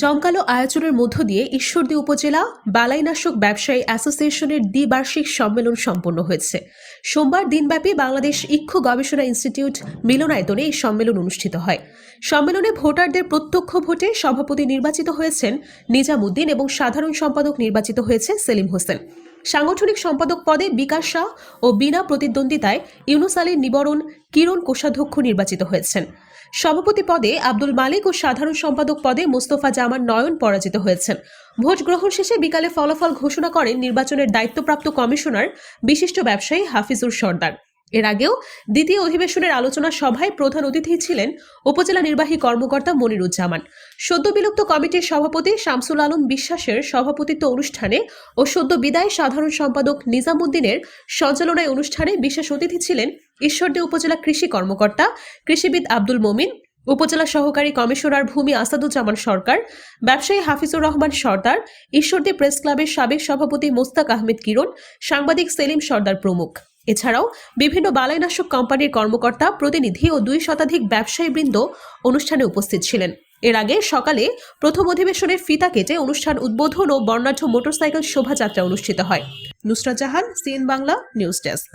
জমকালো আয়োজনের মধ্য দিয়ে ঈশ্বরদী উপজেলা বালাইনাশক ব্যবসায়ী অ্যাসোসিয়েশনের দ্বিবার্ষিক সম্মেলন সম্পন্ন হয়েছে। সোমবার দিনব্যাপী বাংলাদেশ ইক্ষু গবেষণা ইনস্টিটিউট মিলনায়তনে এই সম্মেলন অনুষ্ঠিত হয়। সম্মেলনে ভোটারদের প্রত্যক্ষ ভোটে সভাপতি নির্বাচিত হয়েছেন নিজামুদ্দিন এবং সাধারণ সম্পাদক নির্বাচিত হয়েছে সেলিম হোসেন। সাংগঠনিক সম্পাদক পদে বিকাশ শাহ ও বিনা প্রতিদ্বন্দ্বিতায় ইউনুস আলীর নিবরণ কিরণ কোষাধ্যক্ষ নির্বাচিত হয়েছেন। সভাপতি পদে আব্দুল মালিক ও সাধারণ সম্পাদক পদে মোস্তফা জামান নয়ন পরাজিত হয়েছেন। ভোট গ্রহণ শেষে বিকালে ফলাফল ঘোষণা করেন নির্বাচনের দায়িত্বপ্রাপ্ত কমিশনার, বিশিষ্ট ব্যবসায়ী হাফিজুর সর্দার। এর আগেও দ্বিতীয় অধিবেশনের আলোচনা সভায় প্রধান অতিথি ছিলেন উপজেলা নির্বাহী কর্মকর্তা মনিরুজ্জামান। সদ্য বিলুপ্ত কমিটির সভাপতি শামসুল আলম বিশ্বাসের সভাপতিত্ব অনুষ্ঠানে ও সদ্য বিদায় সাধারণ সম্পাদক নিজামুদ্দিনের সঞ্চালনায় অনুষ্ঠানে বিশেষ অতিথি ছিলেন ঈশ্বরদী উপজেলা কৃষি কর্মকর্তা, কৃষিবিদ আব্দুল মমিন, উপজেলা সহকারী কমিশনার ভূমি আসাদুজ্জামান সরকার, ব্যবসায়ী হাফিজুর রহমান সর্দার, ঈশ্বরদী প্রেস ক্লাবের সাবেক সভাপতি মোস্তাক আহমেদ কিরণ, সাংবাদিক সেলিম সর্দার প্রমুখ। এছাড়াও বিভিন্ন বালাইনাশক কোম্পানির কর্মকর্তা, প্রতিনিধি ও দুই শতাধিক ব্যবসায়ীবৃন্দ অনুষ্ঠানে উপস্থিত ছিলেন। এর আগে সকালে প্রথম অধিবেশনের ফিতা কেটে অনুষ্ঠান উদ্বোধন ও বর্ণাঢ্য মোটরসাইকেল শোভাযাত্রা অনুষ্ঠিত হয়। Nusrat Jahan, CN Bangla, news desk.